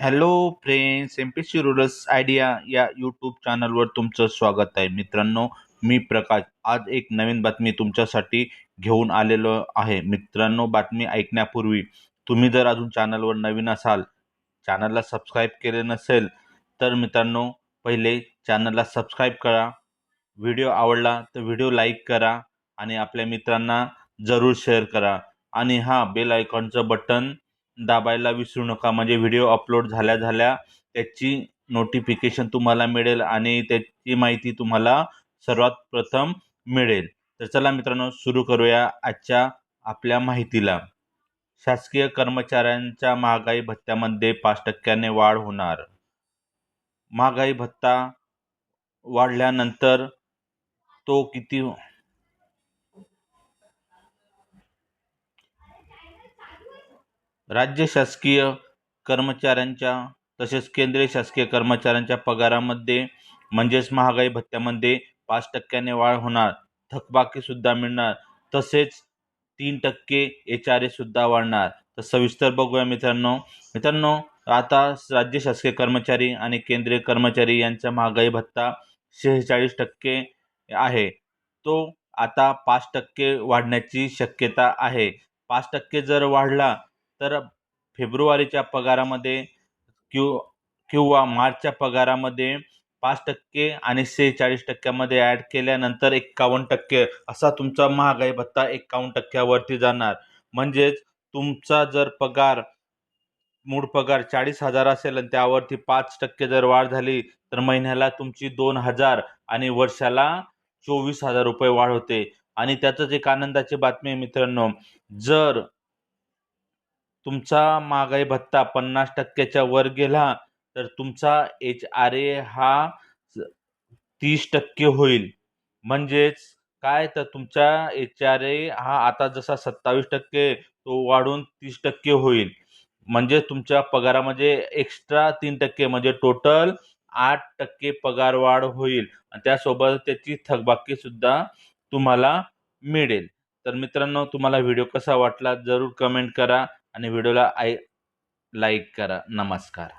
Hello friends M P C rurals idea या YouTube चॅनलवर तुमचं स्वागत आहे. मित्रांनो मी प्रकाश. आज एक नवीन बातमी तुमच्यासाठी घेऊन आलेलो आहे. मित्रांनो बातमी ऐकण्यापूर्वी तुम्ही जर अजून चॅनलवर नवीन असाल चॅनलला सबस्क्राईब केले नसेल तर मित्रांनो पहिले चॅनलला सबस्क्राईब करा. व्हिडिओ आवडला तर व्हिडिओ लाईक करा आणि आपल्या मित्रांना जरूर शेअर करा. आणि हां बेल आयकॉनचं बटन दाबायला विसरू नका. म्हणजे व्हिडिओ अपलोड झाल्या झाल्या त्याची नोटिफिकेशन तुम्हाला मिळेल आणि त्याची माहिती तुम्हाला सर्वात प्रथम मिळेल. तर चला मित्रांनो सुरू करूया आजच्या आपल्या माहितीला. शासकीय कर्मचाऱ्यांच्या महागाई भत्त्यामध्ये पाच टक्क्याने वाढ होणार. महागाई भत्ता वाढल्यानंतर तो किती राज्य शासकीय कर्मचाऱ्यांच्या तसेच केंद्रीय शासकीय कर्मचाऱ्यांच्या पगारामध्ये म्हणजेच महागाई भत्त्यामध्ये पाच टक्क्याने वाढ होणार थकबाकीसुद्धा मिळणार. तसेच तीन टक्के एच आर एसुद्धा वाढणार. तर सविस्तर बघूया मित्रांनो. मित्रांनो आता राज्य शासकीय कर्मचारी आणि केंद्रीय कर्मचारी यांचा महागाई भत्ता शेहेचाळीस टक्के आहे. तो आता पाच टक्के वाढण्याची शक्यता आहे. पाच टक्के जर वाढला तर फेब्रुवारीच्या पगारामध्ये क्यू किंवा मार्चच्या पगारामध्ये पाच टक्के आणि सेहेचाळीस टक्क्यामध्ये ॲड केल्यानंतर एक्कावन्न टक्के असा तुमचा महागाई भत्ता एक्कावन्न टक्क्यावरती जाणार. म्हणजेच तुमचा जर पगार मूळ पगार चाळीस हजार असेल आणि त्यावरती पाच टक्के जर वाढ झाली तर महिन्याला तुमची दोन हजार आणि वर्षाला चोवीस हजार रुपये वाढ होते. आणि त्याचंच एक आनंदाची बातमी आहे मित्रांनो जर तुमचा महागाई भत्ता पन्नास टक्क्याच्या वर गेला तर तुमचा एच आर ए हा तीस टक्के होईल. म्हणजेच काय? तर तुमचा एच आर ए हा आता जसा सत्तावीस टक्के तो वाढून तीस टक्के होईल. म्हणजे तुमच्या पगारामध्ये एक्स्ट्रा तीन टक्के म्हणजे टोटल आठ टक्के पगार वाढ होईल. आणि त्यासोबत त्याची थकबाकीसुद्धा तुम्हाला मिळेल. तर मित्रांनो तुम्हाला व्हिडिओ कसा वाटला? जरूर कमेंट करा. आणि व्हिडिओला आय लाईक करा. नमस्कार.